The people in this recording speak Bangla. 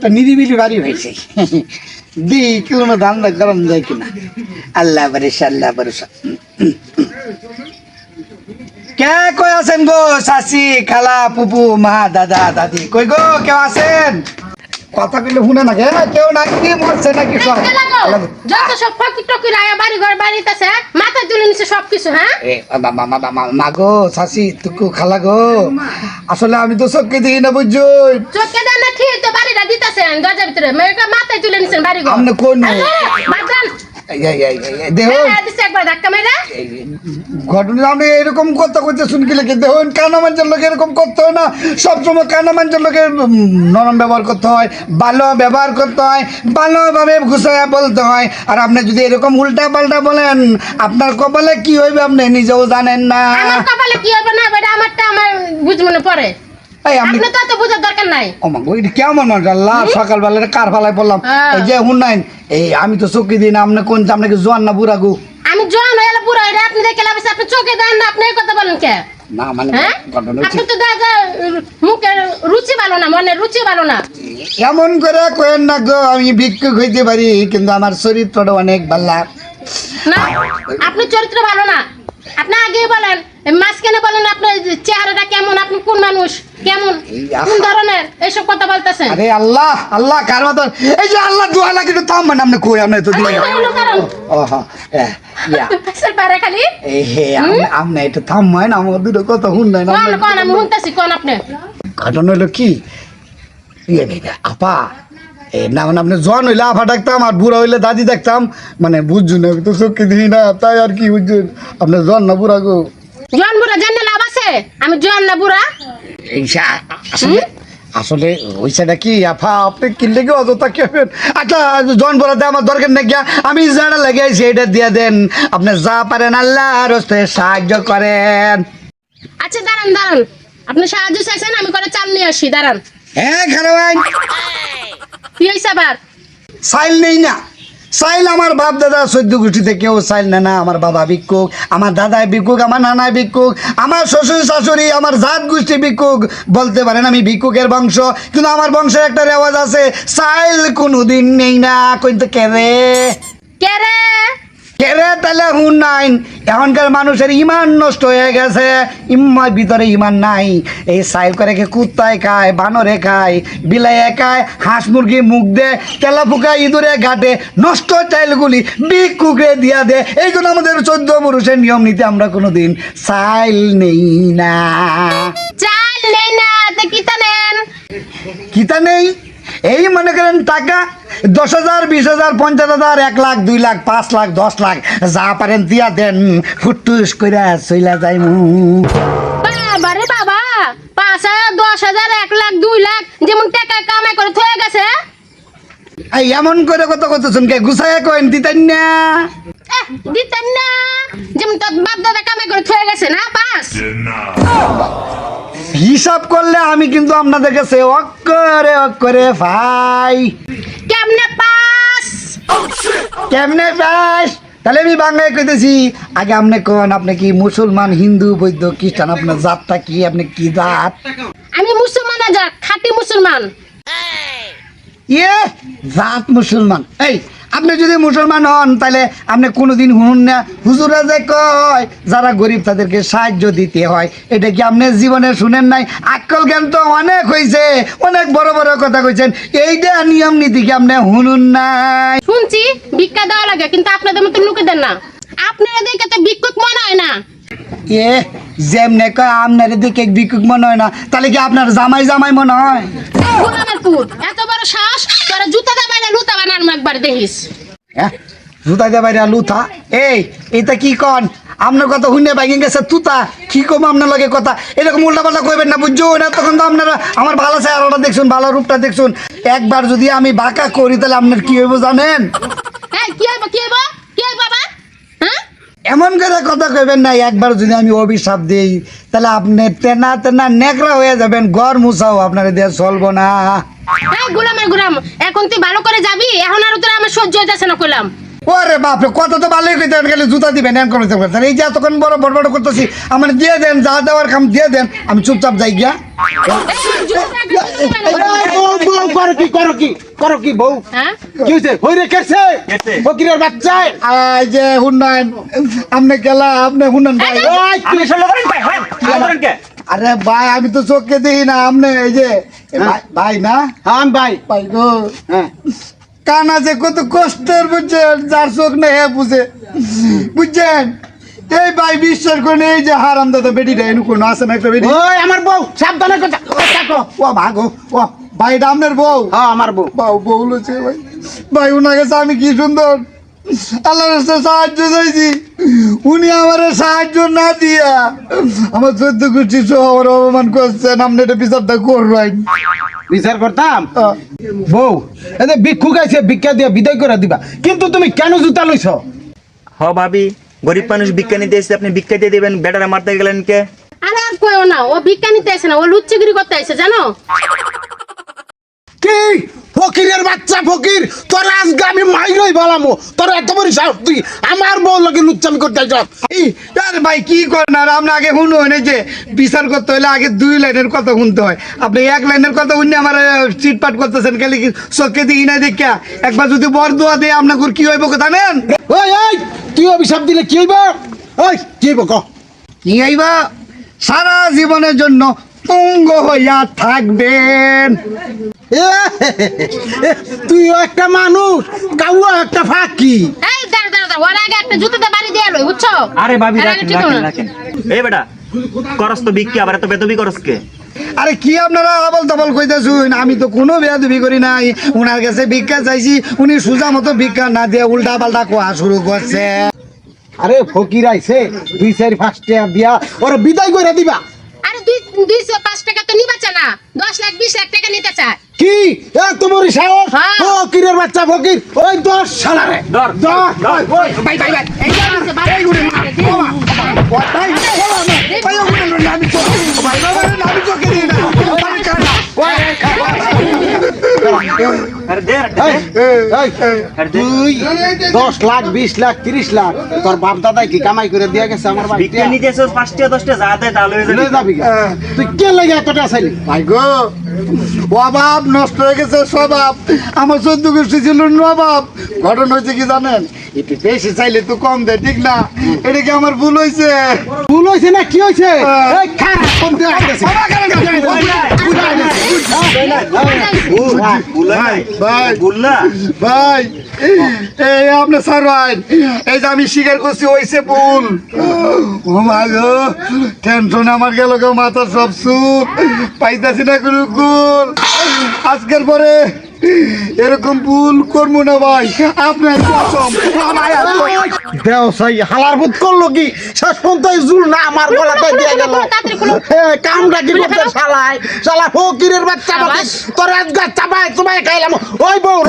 একটা নিরিবিলি বাড়ি হয়েছে। দি কোনো ধান্দা গরম যায় কিনা। আল্লাহ বারিস আল্লাহ বারিস কে কই আছেন গো? শাশি খালা পুপু মা, দাদা, দাদি। কই গো? কেউ আছেন? কথা কইলে শুনে না কেন কেউ নাকি মরছে নাকি সব? যত সব ফকি টকি আয়া বাড়ি ঘর বাড়িতেছে মাথা তুলে নিছে সব কিছু হ্যাঁ মা- গো শাশি তুকু খালা গো। আসলে আমি তো চোখকে দিই না বুঝছ চোখকে দেন না ঠিক তো বাড়িটা দিতেছেন দরজার ভিতরে? মাথায় তুলে নিছেন বাড়ি ঘর। আমনে কোন ঘটনা আপনি এরকম কথা করতে শুনকি লেগে দেখুন কানা মানুষের লোক এরকম করতে হয় না। সবসময় কানা মানুষের লোকের নরম ব্যবহার করতে হয় ভালো ব্যবহার করতে হয় ভালোভাবে ঘুষাইয়া বলতে হয়। আর আপনি যদি এরকম উল্টা পাল্টা বলেন আপনার কপালে কি হইবে আপনি নিজেও জানেন না। আমার কপালে কি হবে না আমার বুঝ মনে পড়ে। এই আপনি আপনি তো এত বোঝার দরকার নাই। ও মা গো, এটা কেমন মানুষ? আল্লাহ সকালবেলা কার ফালায় পড়লাম। এই যে হুন নাই এই আমি তো চোখে দিই না আপনি কোন আপনাকে জোয়ান না বুড়া গো? আমি জোয়ান হয়ে গেলে বুড়ো হয়ে আপনি দেখে লাভিস আপনি চোখে দেন না আপনি কথা বলেন কে? না মানে হ্যাঁ? আপনি তো মুখের রুচি ভালো না মনে রুচি ভালো না। এমন করে কেন না গো আমি ভিক্ষুক হইতে পারি কিন্তু আমার চরিত্রটা অনেক ভালো না আপনি চরিত্র ভালো না। আপনি আগেই বলেন মাঝখানে বলেন আপনার চেহারাটা কেমন? আপনি কোন মানুষ? কেমন? কোন ধরনের? এইসব কথা বলতেছেন। আরে আল্লাহ আল্লাহ কার মতন? এই যে আল্লাহ দোয়া লাগে একটু থাম মানে আপনি কই আপনি তো দিয়ে ও ইয়া। স্যার পারে খালি। এই হে আপনি- একটু থাম হয় না আমার দুটো কথা শুন নাই না কোন কোন? আমি শুনতেছি কোন আপনি? ঘটনা হলো কি? ইয়ে আপা এ না মানে আপনি জন হইলে আফা ডাকতাম আর বুড়া হইলে দাদি দেখতাম মানে বুঝছুন তো চোখে দিই না তাই আর কি বুঝছেন আপনার জন না বুড়া গো? জোয়ান বুড়া জানলে লাভ আছে? আমি জোয়ান না বুড়া? আসলে আসলে হইছেটা কি আফা আপনি কিনলে কি অযথা কেবেন আচ্ছা জন বলাতে আমার দরকার নাকি আমি যারা লাগাইছি এটা দিয়ে দেন। আপনি যা পারেন আল্লাহ রস্তে সাহায্য করেন। আচ্ছা দাঁড়ান দাঁড়ান। আপনি সাহায্য চাইছেন আমি করে চাল নিয়ে আসি দাঁড়ান। হ্যাঁ খারাপ কি হয়েছে আবার? সাইল নেই না। সাইল আমার বাপ দাদা সদ্য গোষ্ঠীতে কেউ সাইল না না, আমার বাবা ভিক্ষুক, আমার দাদায় ভিক্ষুক, আমার নানায় ভিক্ষুক, আমার শ্বশুর শাশুড়ি, আমার জাত গোষ্ঠী ভিক্ষুক বলতে পারেন আমি ভিক্ষুকের বংশ, কিন্তু আমার বংশের একটা রেওয়াজ আছে সাইল কোনোদিন নেই না কিন্তু কেরে হুন নাই এখনকার মানুষের ইমান নষ্ট হয়ে গেছে। ইমার ভিতরে ইমান নাই। এই সাইল করে কে কুত্তায় খায় বানরে খায় বিলাইয়ে খায় হাঁস মুরগি মুখ দে তেলা ফুকা ইঁদুরে ঘাটে নষ্ট চাইলগুলি বিক কুকড়ে দিয়া দে। এই জন্য আমাদের চোদ্দ পুরুষের নিয়ম নীতি আমরা কোনোদিন সাইল নেই না। চাল নেই না কিতা নেন? কিতা নেই? এই মনে করেন টাকা দশ হাজার বিশ হাজার পঞ্চাশ হাজার এক লাখ দুই লাখ পাঁচ লাখ দশ লাখ যা পারেন দিয়া দেন ফুটুস কইরা চইলা যাই বাবা রে বাবা পাঁচ হাজার দশ হাজার এক লাখ দুই লাখ যেমন টাকা কামাই করে থয়ে গেছে। এই এমন করে কত কত শুনকে গুছাইয়া কইন দিতেন না। দিতেন না। যেমন তোর বাপ দাদা কামাই করে থয়ে গেছে না পাস হিসাব করলে আমি কিন্তু আপনাদের কাছে অক্করে অক্করে ভাই কেমনে পাস? কেমনে পাস? তাহলে আমি বাংলায় কইতেছি আগে আপনি কোন আপনি কি মুসলমান হিন্দু বৈদ্য খ্রিস্টান আপনার জাতটা কি আপনি কি জাত? আমি মুসলমান যা খাঁটি মুসলমান। ইয়ে জাত মুসলমান। এই আপনি যদি মুসলমান হন তাহলে আপনি কোনোদিন শুনুন না। হুজুরা যে কয় যারা গরিব তাদেরকে সাহায্য দিতে হয়। এটা কি আপনি জীবনে শুনেন নাই? আক্কল জ্ঞান তো অনেক হয়েছে অনেক বড় বড় কথা কইছেন। এইটা নিয়ম নীতি কি আপনি শুনুন নাই? শুনছি ভিক্ষা দেওয়া লাগে কিন্তু আপনাদের মতো লোকে দেন না। আপনারা দেখে তো ভিক্ষুক মনে হয় না। এ যেমনে কয় আপনার দিকে বিকুক মনে হয় না। তাহলে কি আপনার জামাই জামাই মনে হয়? বড় শ্বাস তোরা জুতা না লুতা একবার দেখিস। জুতা দে বাইরে লুথা এই এটা কি কন? আপনার কথা শুনে বাইকে গেছে তুতা। কি কম আপনার লগে কথা? এরকম উল্টা পাল্টা কইবেন না বুঝছ? না তখন তো আপনারা আমার ভালো চেহারাটা দেখছুন ভালো রূপটা দেখছুন। একবার যদি আমি বাঁকা করি তাহলে আপনার কি হইব জানেন? কি হইব কি হইব? কি হইব এমন করে কথা কইবেন না, একবার যদি আমি অভিশাপ দিই, তাহলে আপনি তেনা তেনা নেকড়া হয়ে যাবেন গর মুছাও, আপনার দিয়ে চলবো না। হ্যাঁ গোলামের গোলাম, এখন তুই ভালো করে যাবি, এখন আর তোরা আমার সহ্য হইতেছে না কইলাম ওরে বাপরে কথা তো ভালোই কইতেন খালি জুতা দিবেন এম করতে পারতেন এই যে এতক্ষণ বড় বড় বড় করতেছি আমার দিয়ে দেন যা দেওয়ার কাম দিয়ে দেন আমি চুপচাপ যাই গিয়া। করো কি করো কি করো কি বউ হ্যাঁ কি হয়েছে হইরে কেছে? কেছে? ফকিরের বাচ্চায়? আই যে হুন্নাইন আপনি গেলা আপনি হুন্নান ভাই। ওই আপনি সরল করেন ভাই হ্যাঁ করেন কে আরে ভাই আমি তো চোখকে দেখি না আপনি এই যে ভাই- ভাই না? হাম ভাই। ভাই গো। হ্যাঁ। কান কত কষ্টের বুঝছেন? যার চোখ নেই হে বুঝে। বুঝছেন? এই ভাই বিশ্বাস করেন এই যে হারাম দাদা বেটিটা এনু কোনো আছে না একটা বেটি? ওই আমার বউ সাবধানে কথা ও থাকো ও ভাগো ও ভাই আপনার বউ? হ্যাঁ আমার বউ। বউ বউ লছে ভাই। ভাই উনার কাছে আমি কি সুন্দর। আল্লাহর সাহায্য চাইছি। উনি আমার সাহায্য না দিয়া আমার চোদ্দ গোষ্ঠী সহ আমার অপমান করছেন আপনি এটা বিচারটা করবেন। বিচার করতাম বউ এতে ভিক্ষুক আইছে ভিক্ষা দিয়ে বিদায় করে দিবা। কিন্তু তুমি কেন জুতা লইছ হ ভাবি গরিব মানুষ ভিক্ষা নিতে এসে আপনি ভিক্ষা দিয়ে দেবেন বেটারা মারতে গেলেন কে? আরে আর কইও না ও ভিক্ষা নিতে আসে না ও লুচ্চিগিরি করতে আসে জানো? বাচ্চা ফকির তোর আজকে আমি মাইরই বলামো। তোর এত বড় সাহস তুই আমার বউ লাগে লুচ্চামি করতে যাস এই, আরে ভাই কি করেন? আর আপনি আগে শুনো না যে বিচার করতে হলে আগে দুই লাইনের কথা শুনতে হয়। আপনি এক লাইনের কথা শুনে আমার চিটপাট করতেছেন খালি কি চোখকে দিই না দেখা একবার যদি বর দোয়া দেয় আপনাকে কি হইব কথা নেন ওই ওই তুই অভিশাপ দিলে কি হইব? ওই কি হইব ক? কি হইব? সারা জীবনের জন্য হইয়া থাকবেন। তুইও একটা মানুষ কাউয়া একটা ফাঁকি। এই দাঁড়া দাঁড়া দাঁড়া ওর আগে একটা জুতোতে বাড়ি দিয়ে এলো বুঝছ? আরে ভাবি এর আগে রাখেন হলো না। রাখেন। এই বেটা করস তো ভিক্ষা আবার এত বেতবি করস কে? আরে কি আপনারা আবল তাবল কইতেছুন? আমি তো কোনো বেয়াদবি করি নাই। উনার কাছে ভিক্ষা চাইছি উনি সোজা মতো ভিক্ষা না দিয়ে উল্টা পাল্টা কোয়া শুরু করছে। আরে ফকির আইছে দুই চারি ফার্স্ট দিয়া ওরা বিদায় করে দিবা। দুই দুইশো পাঁচ টাকা তো নিবাচ্ছে না দশ লাখ বিশ লাখ টাকা নিতে চায় কি এ তোমার সাহস হ্যাঁ। ফকিরের বাচ্চা ফকির ওই দশ সালারে ধর। ওই, বাই ভাই ভাই এই গুড়ে দিছে, বাড়ি দিছে, ভাই, ভাই, আমি দশ লাখ বিশ লাখ তিরিশ লাখ। তোর বাপ দাদাই কি কামাই করে দিয়ে গেছে আমার ভিক্ষা নিতে পাঁচটা দশটা যা দেয় তাহলে হয়ে যাবি। তুই কে লাগে এতটা চাইলি ভাই গো অভাব নষ্ট হয়ে গেছে স্বভাব। আমার চোদ্দ গোষ্ঠী ছিল নবাব। ঘটনা হয়েছে কি জানেন? একটু বেশি চাইলে তো কম দেয় ঠিক না? এটা কি আমার ভুল হয়েছে? ভুল হয়েছে না কি হয়েছে? হ্যাঁ। এই খারাপ কম দিয়ে আইতাছে। ভুল ভুল নাই ভাই। ভুল না? ভাই এই আপনি স্যার ভাই এই যে আমি স্বীকার করছি হয়েছে ভুল। ও মা গো টেনশন আমার গেল গো মাথার সব সুখ। পাইতাছি না কোনো কুল আজকের পরে এরকম ভুল করব না ভাই। আপনার কসম আমার ব্যবসায়ী হালার বুধ করল কি? শেষ পর্যন্ত জুল না আমার গলাতে দিয়ে গেল। কামটা কি করতে। শালায়? শালা ফকিরের বাচ্চা তোর আজকে চাপায় তোমায় খাইলাম। ওই বউ